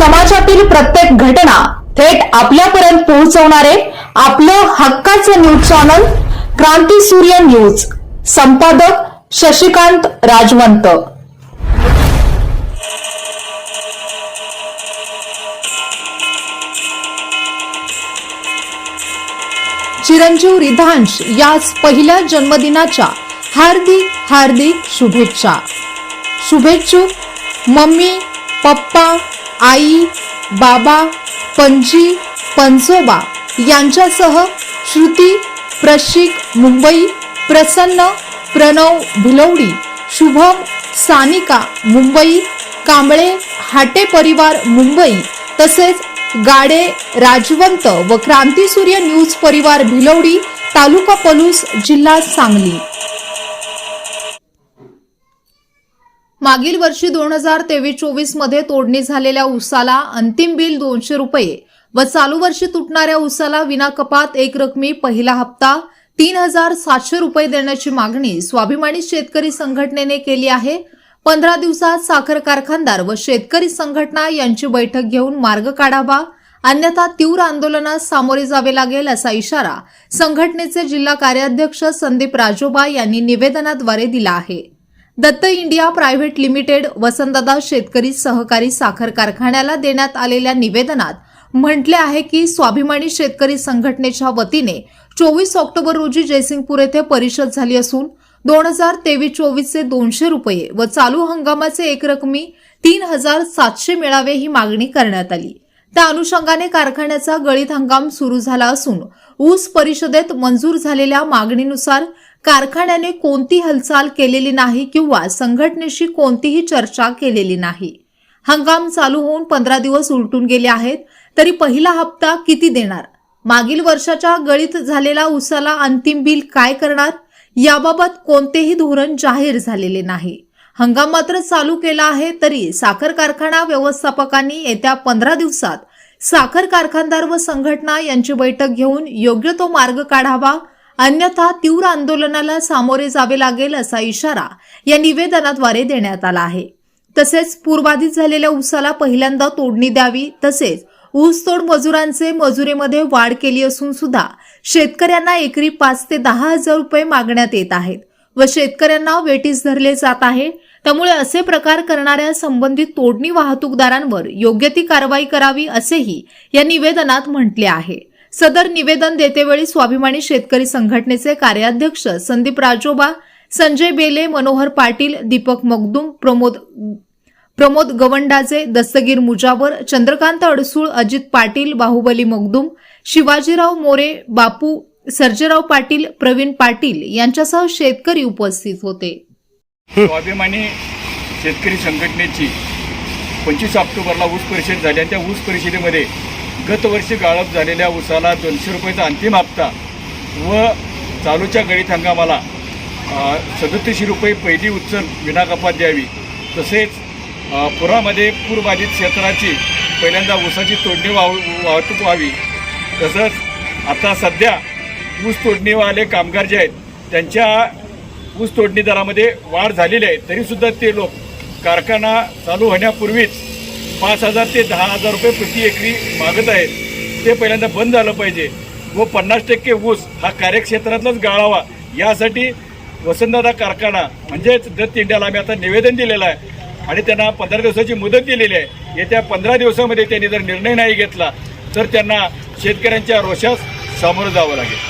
समाजातील प्रत्येक घटना थेट आपल्यापर्यंत पोहोचवणारे आपलं हक्काचं न्यूज चॅनल क्रांती सूर्य न्यूज. संपादक शशिकांत राजवंत. चिरंजीव रिधांश याच पहिल्या जन्मदिनाच्या हार्दिक हार्दिक शुभेच्छा. शुभेच्छुक मम्मी पप्पा आई बाबा पणजी पंजोबा यांच्यासह श्रुती प्रशिक मुंबई प्रसन्न प्रणव भिलवडी शुभम सानिका मुंबई कांबळे हाटे परिवार मुंबई तसेच गाडे राजवंत व क्रांतीसूर्य न्यूज परिवार भिलवडी तालुका पलूस जिल्हा सांगली. मागील वर्षी दोन हजार तेवीस चोवीसमध्ये तोडणी झालेल्या उसाला अंतिम बिल दोनशे रुपये व चालू वर्षी तुटणाऱ्या उसाला विना कपात एक रकमी पहिला हप्ता तीन हजार सातशे रुपये देण्याची मागणी स्वाभिमानी शेतकरी संघटनेने केली आहे. पंधरा दिवसात साखर कारखानदार व शेतकरी संघटना यांची बैठक घेऊन मार्ग काढावा अन्यथा तीव्र आंदोलनास सामोरे जावे लागेल असा इशारा संघटनेचे जिल्हा कार्याध्यक्ष संदीप राजोबा यांनी निवेदनाद्वारे दिला आहे. Datta India private limited Vasantdada शेतकरी सहकारी साखर कारखान्याला देण्यात आलेल्या निवेदनात म्हटले आहे की स्वाभिमानी शेतकरी संघटनेच्या वतीने चोवीस ऑक्टोबर रोजी जयसिंगपूर येथे परिषद झाली असून दोन हजार तेवीस चोवीसचे दोनशे रुपये व चालू हंगामाचे एकरकमी तीन हजार सातशे मिळावे ही मागणी करण्यात आली. त्या अनुषंगाने कारखान्याचा गळीत हंगाम सुरू झाला असून ऊस परिषदेत मंजूर झालेल्या मागणीनुसार कारखान्याने कोणती हालचाल केलेली नाही किंवा संघटनेशी कोणतीही चर्चा केलेली नाही. हंगाम चालू होऊन पंधरा दिवस उलटून गेले आहेत तरी पहिला हप्ता किती देणार? मागील वर्षाच्या गळीत झालेला उसाला अंतिम बिल काय करणार? याबाबत कोणतेही धोरण जाहीर झालेले नाही. हंगाम मात्र चालू केला आहे तरी साखर कारखाना व्यवस्थापकांनी येत्या पंधरा दिवसात साखर कारखानदार व संघटना यांची बैठक घेऊन योग्य तो मार्ग काढावा अन्यथा तीव्र आंदोलनाला सामोरे जावे लागेल असा इशारा या निवेदनाद्वारे देण्यात आला आहे. तसेच पूर्वाधित झालेल्या ऊसाला पहिल्यांदा तोडणी द्यावी तसेच ऊसतोड मजुरांचे मजुरीमध्ये वाढ केली असून सुद्धा शेतकऱ्यांना एकरी पाच ते दहा हजार रुपये मागण्यात येत आहेत व शेतकऱ्यांना वेटीस धरले जात आहे. त्यामुळे असे प्रकार करणाऱ्या संबंधित तोडणी वाहतूकदारांवर योग्य ती कारवाई करावी असेही या निवेदनात म्हटले आहे. सदर निवेदन देतेवेळी स्वाभिमानी शेतकरी संघटनेचे कार्याध्यक्ष संदीप राजोबा संजय बेले मनोहर पाटील दीपक मगदुम प्रमोद प्रमोद गवंडाजे दस्तगीर मुजावर चंद्रकांत अडसूळ अजित पाटील बाहुबली मगदुम शिवाजीराव मोरे बापू सर्जेराव पाटील प्रवीण पाटील यांच्यासह शेतकरी उपस्थित होते. स्वाभिमानी शेतकरी संघटनेची पंचवीस ऑक्टोबरला ऊस परिषद झाली आणि त्या ऊस परिषदेमध्ये गतवर्षी गाळप झालेल्या ऊसाला दोनशे रुपयाचा अंतिम हप्ता व चालूच्या गळीत हंगामाला सदतीसशे रुपये पहिली उचल विनाकपात द्यावी. तसेच पुरामध्ये पूरबाधित क्षेत्राची पहिल्यांदा ऊसाची तोडणी वाव वाहतूक व्हावी. तसंच आता सध्या ऊस तोडणीवाले कामगार जे आहेत त्यांच्या ऊस तोडणी दरामध्ये वाढ झालेली आहे. तरीसुद्धा ते लोक कारखाना चालू होण्यापूर्वीच पाच हजार ते दहा हजार रुपये प्रति एकरी मागत आहेत. ते पहिल्यांदा बंद झालं पाहिजे. व पन्नास टक्के ऊस हा कार्यक्षेत्रातलाच गाळावा. यासाठी वसंतदादा कारखाना म्हणजेच दत्त इंडियाला आम्ही आता निवेदन दिलेलं आहे. आणि त्यांना पंधरा दिवसाची मुदत दिलेली आहे. येत्या पंधरा दिवसामध्ये त्यांनी जर निर्णय नाही घेतला तर त्यांना शेतकऱ्यांच्या रोषास सामोरं जावं लागेल.